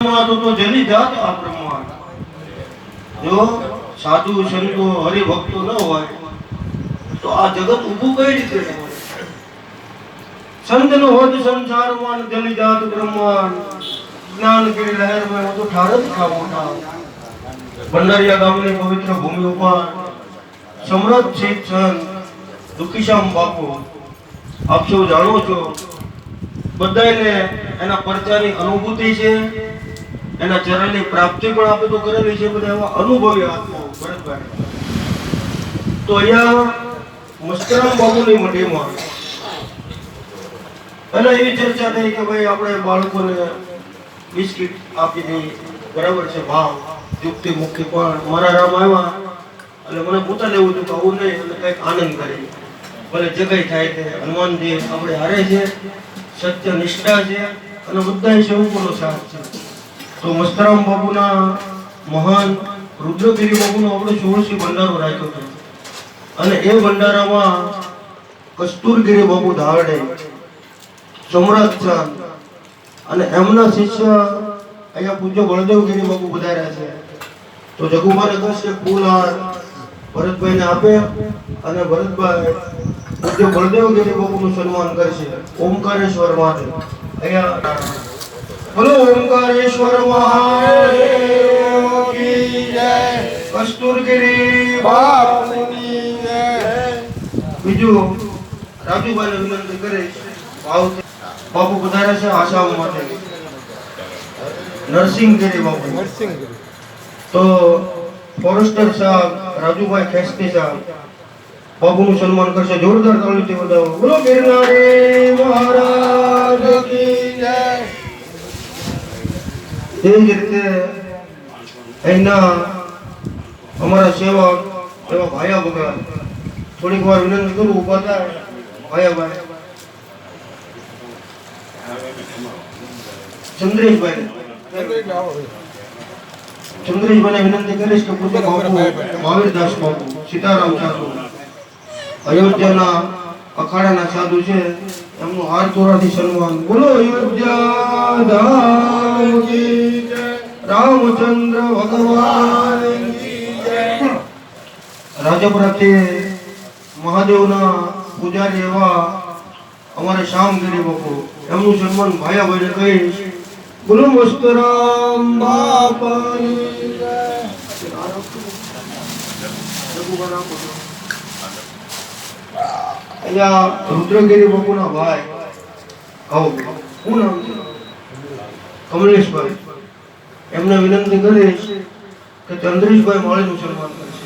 તો જેની જાત ગામની પવિત્ર ભૂમિ ઉપર સમૃદ્ધ શીત સંત બાપુ. આપ સૌ જાણો છો બધાને એના પરચાની અનુભૂતિ છે. એના ચરણની પ્રાપ્તિ પણ આપણે તો કરેલી છે, બધા એવા અનુભવી આત્માઓ ભરતભાઈ. તો અહીંયા મસ્તરામ બાબુની મઢીમાં અને એવી ચર્ચા થઈ કે ભાઈ આપણે બાળકોને બિસ્કિટ આપી દઈ, બરાબર છે, ભાવ, યુક્તિ મુક્તિ પણ મારા રામ આવ્યા. એટલે મને પોતાને એવું હતું કે આવું નહીં અને કંઈક આનંદ કરી. ભલે જે કંઈ થાય તે હનુમાનજી આપણે હારે છે સત્ય નિષ્ઠા છે, અને બધા સેવકોનો સાથ છે. તો મસ્તરામ બાબુના મહાન રુદ્રગીરી બાબુનો આપણે સોળસી ભંડારો રાખ્યો હતો. અને એ ભંડારામાં કસ્તુરગીરી બાબુ ધાવડે સમરાજ ચાંદ અને એમના શિષ્ય અહીંયા પૂજ્ય બળદેવગીરી બાબુ પધાર્યા છે. તો જગુભાઈ કહેશે ફૂલહાર ભરતભાઈને આપે અને ભરતભાઈ પૂજ્ય બળદેવગીરી બાબુનું સન્માન કરશે. ઓમકારેશ્વર માટે. અહીંયા બોલો ઓમકારેશ્વર મહાદેવ કી જય કસ્તુરગીરી બાપુની જય. બીજું રાજુભાઈને વિનંતી કરીશ ભાવથી બાપુ પધારે છે આસામ માટે નરસિંહગીરી બાપુ નરસિંહગીરી. તો ફોરેસ્ટર સાહેબ રાજુભાઈ ખેસ્તી સાહેબ બાપુનું સન્માન કરશે જોરદાર તાળીથી વધાવો બોલો ગિરનારી મહારાજ કી જય એ રીતે અહીંના અમારા સેવક, એવા ભાયા ભગત થોડીક વાર વિનંતી કરું ઊભા થાય, ભાયા ભાઈ. ચંદ્રેશભાઈ. ચંદ્રેશભાઈને વિનંતી કરીશ કે બાપુ, મહાવીરદાસ બાપુ, સીતારામ સાધુ, અયોધ્યાના અખાડાના સાધુ છે, એમનું હાર તોરાથી સન્માન. બોલો, અયોધ્યા ધામ કી રામચંદ્ર ભગવાન જય. મહાદેવના પૂજારી એવા અમારે શ્યામગીરી બાપુ. એમનું સન્માન ભાયા ભાઈને કહીશ. બોલો મસ્તરામ બાપાની અહીંયા રુદ્રગીરી બાપુના ભાઈ. આવો. શું નામ કમલેશભાઈ. એમને વિનંતી કરી કે ચંદ્રીશભાઈ મળે મુસલમાન કરશે.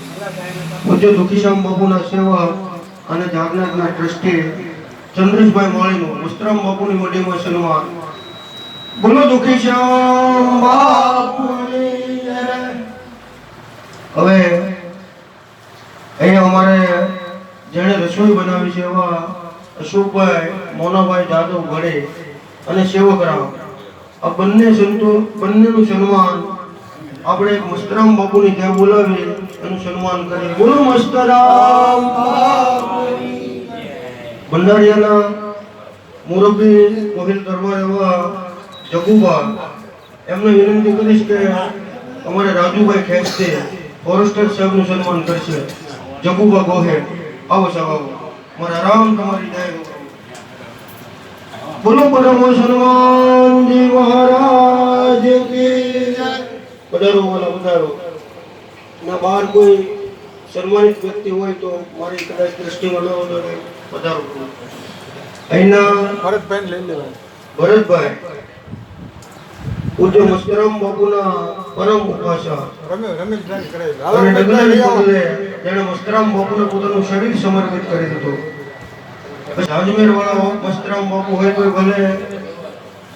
પૂજ્ય દુખીશ્યામ બાપુના સેવા અને જાગનાથના ટ્રસ્ટી ચંદ્રેશભાઈ માળીનું મુસ્તરામ બાપુની મઢીમાં સન્માન. બોલો દુખીશ્યામ બાપુની હવે અહીંયા અમારે જેણે રસોઈ બનાવી છે એવા અશોકભાઈ, મોનાભાઈ જાદવ ઘડે અને સેવકરામ આ બંને સંતો, બંનેનું સન્માન આપણે એક મસ્તરામ બાપુની ત્યાં બોલાવી એનું સન્માન કરીએ બોલો મસ્તરામ ભંડારિયાના મુરબ્બી મોહિલ દરબાર એવા જગુબા, એમને વિનંતી કરીશ કે અમારે રાજુભાઈ ખેંચતે ફોરેસ્ટર સાહેબનું સન્માન કરશે. જગુબા ગોહેલ આવો સાહેબ આવો. મારા રામ તમારી જય. બોલો પરમ સન્માનજી મહારાજ પધારો બોલા પધારો ના બહાર કોઈ સન્માનિત વ્યક્તિ હોય તો મારી કદાચ દ્રષ્ટિમાં ન હોય પધારો અહીંના ભરતભાઈ લઈ લેવાય ભરતભાઈ પૂજ્ય મસ્તરામ બાપુના પરમ ઉપાસા રમેશ. અને. નગરને જેણે મસ્તરામ બાપુને પોતાનું શરીર સમર્પિત કરી દીધું અજમેર વાળા મસ્તરામ બાપુ હોય તોય ભલે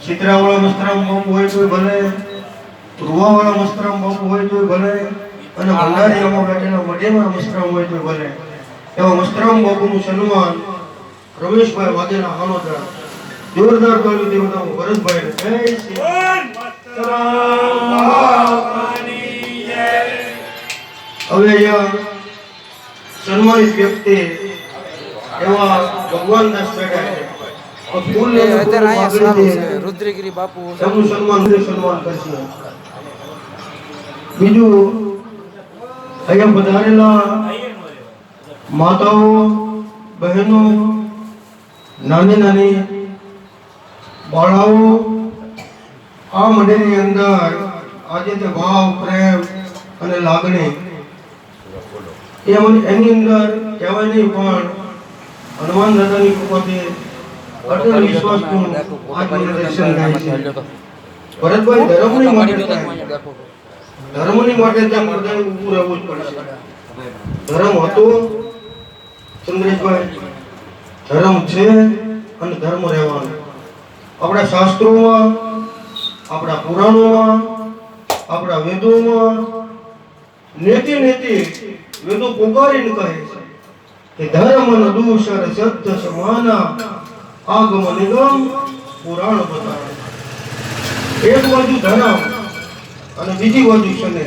સિતરા વાળા મસ્તરામ બાપુ હોય તોય ભલે રૂવા વાળા મસ્તરામ બાપુ હોય તોય ભલે અને ભંડારીયામાં બેઠેલા મઢેમાં મસ્તરામ હોય તોય ભલે. એવા મસ્તરામ બાપુનું સન્માન રમેશભાઈ વાઘેલા હાલોદરા જોરદાર કર્યું બતાવો ભરતભાઈ. જય શ્રી હવે સન્માનિત વ્યક્તિ એવા ભગવાન દાસ બેઠા છે તો ફૂલ લઈને અત્યારે અહીંયા સારું છે. રુદ્રગીરી બાપુ સન્માન સન્માન કરશે. બીજું અહીંયા માતાઓ બહેનો નાની નાની બાળાઓ આ મંડળની અંદર આજે તે ભાવ પ્રેમ અને લાગણી એની અંદર કહેવાય નહીં પણ હનુમાન દાદાની કૃપાથી આજ દર્શન થાય છે. ભરતભાઈ ધર્મની માટે ધર્મની માટે ત્યાં બધાએ ઊભું રહેવું જ પડશે. ધર્મ હતો ચંદ્રેશભાઈ. ધર્મ છે અને ધર્મ રહેવાનો. આપણા શાસ્ત્રોમાં આપણા પુરાણોમાં આપણા વેદોમાં નેતિ નેતિ વેદો પોકારીને કહે છે. કે ધર્મ ન દૂષર સત્ય સમાના આગમ નિગમ પુરાણ બતાવે. એક બાજુ ધર્મ અને બીજી બાજુ સને